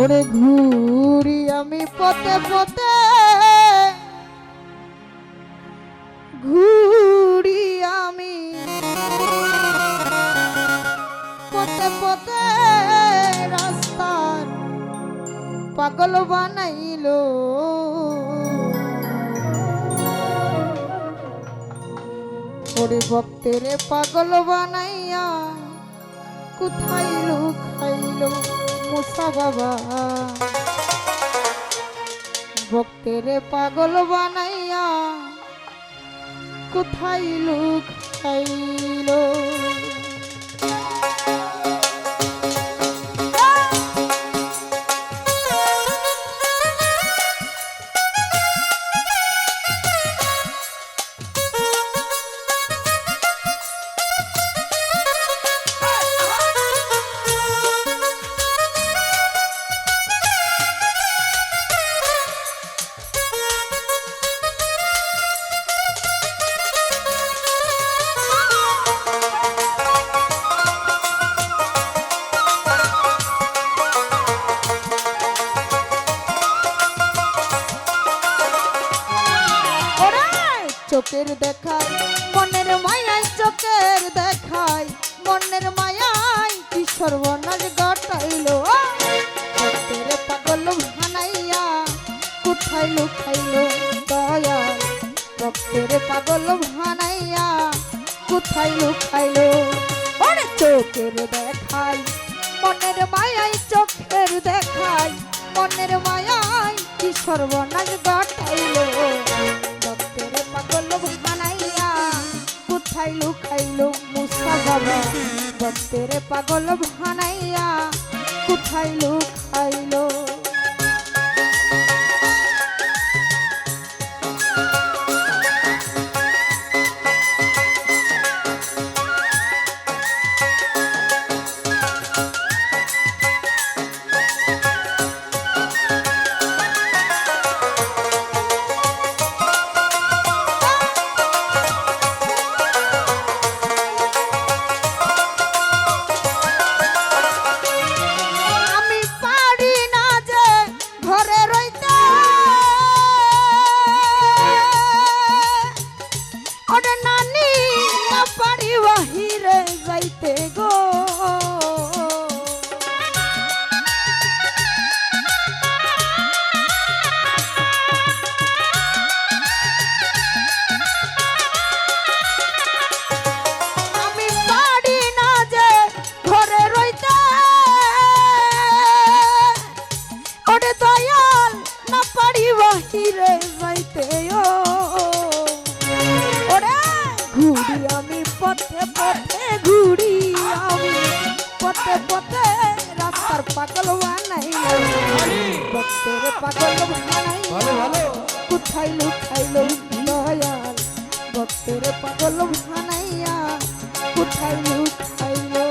ওরে ঘুরি আমি পথে পথে। ঘুরি আমি পথে পথে রাস্তার পাগল বানাইলো। ওরে ভক্তের পাগল বানাইয়া কোথায় লুকাইলো? মুসা বাবা ভক্তের পাগল বানাইয়া কোথায় লুকাইলো ওরে চোখের দেখায়, মনের মায়ায় কি সর্বনাশ ঘটাইলো? পাগল ভানাইয়া কোথায় লুকাইলো দয়াল? ভক্তের পাগল ভানাইয়া কোথায় লুকাইলো? ওরে চোখের দেখায়, মনের মায়ায় চোখের দেখায়, মনের মায়ায় কি সর্বনাশ ঘটাইলো? মুসা ভক্তের পাগল ভানাইয়া কোথায় লুকাইলো পথে রাস্তার পাগল বানাই ভক্তের পাগল বানাই কোথায় লুকাইলো দয়াল। ভক্তের পাগল বানাইয়া কোথায় লুকাইলো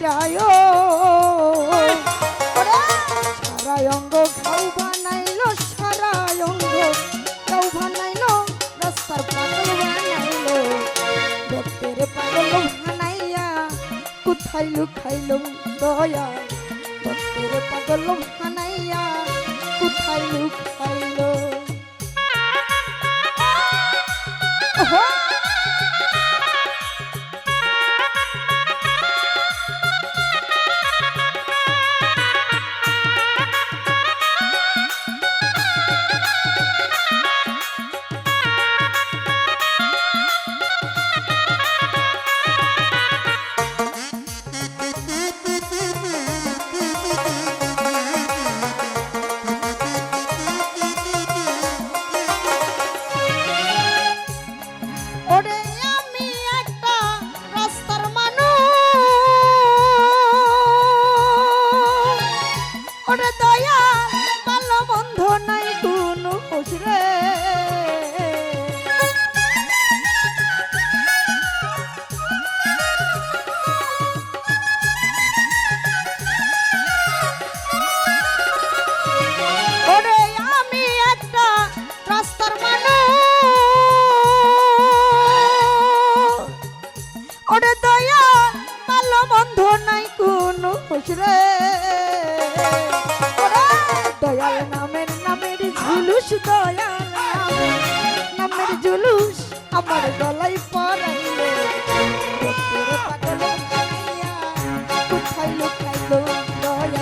ছাইরায় সারা অঙ্গ খাও বানাইল সারা অঙ্গ খাও বানাইল, রাস্তার পাগল বানাইল। ভক্তের পাগল বানাইয়া কোথায় লুকাইল দয়া। ভক্তের পাগল বানাইয়া কোথায় লুকাইল ভালো বন্ধ নাই আমার গলাই পরাইলে। ভক্তের পাগল কোথায় লুকাইল দয়াল।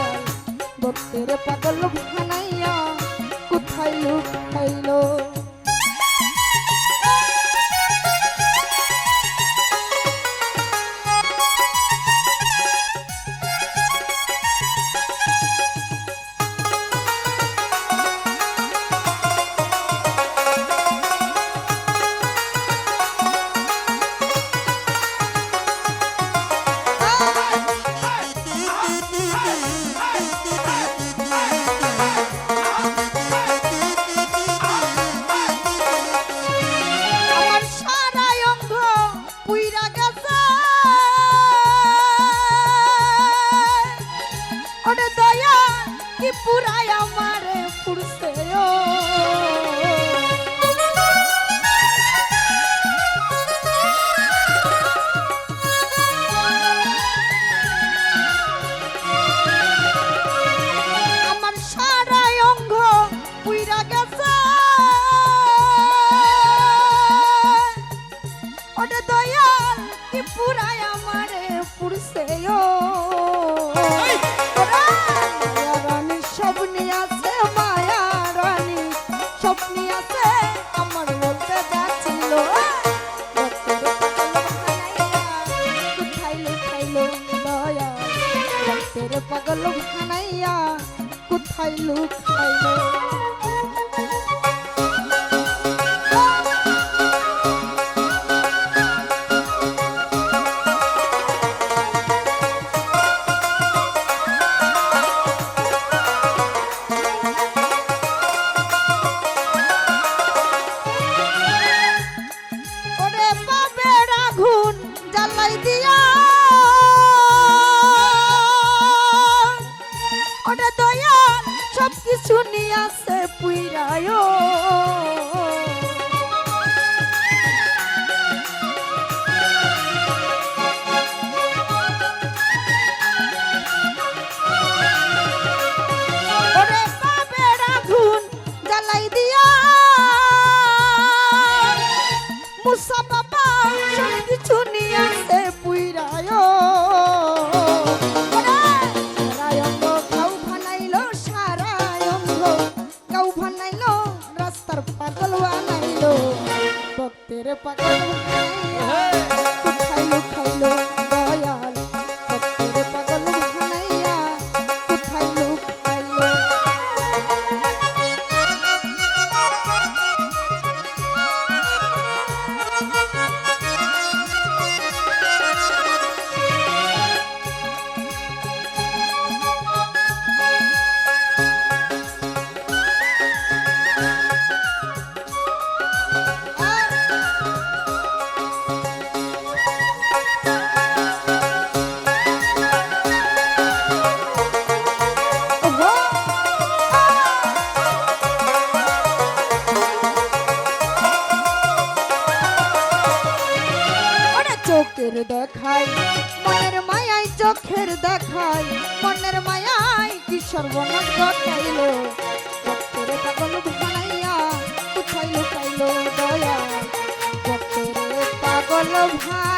ভক্তের পাগল ভাঙ পুরাই আমারে পুরছে লুকাইলো দয়া ভক্তের পাগল ভানাইয়া কোথায় লুকাইলো Oh. দেখাই মনের মায়াই চোখের দেখাই, মনের মায়াই কি সর্বনাশ ঘটাইল ভক্তের পাগল বানাইয়া কোথায় লুকাইল দয়া। পাগল ভান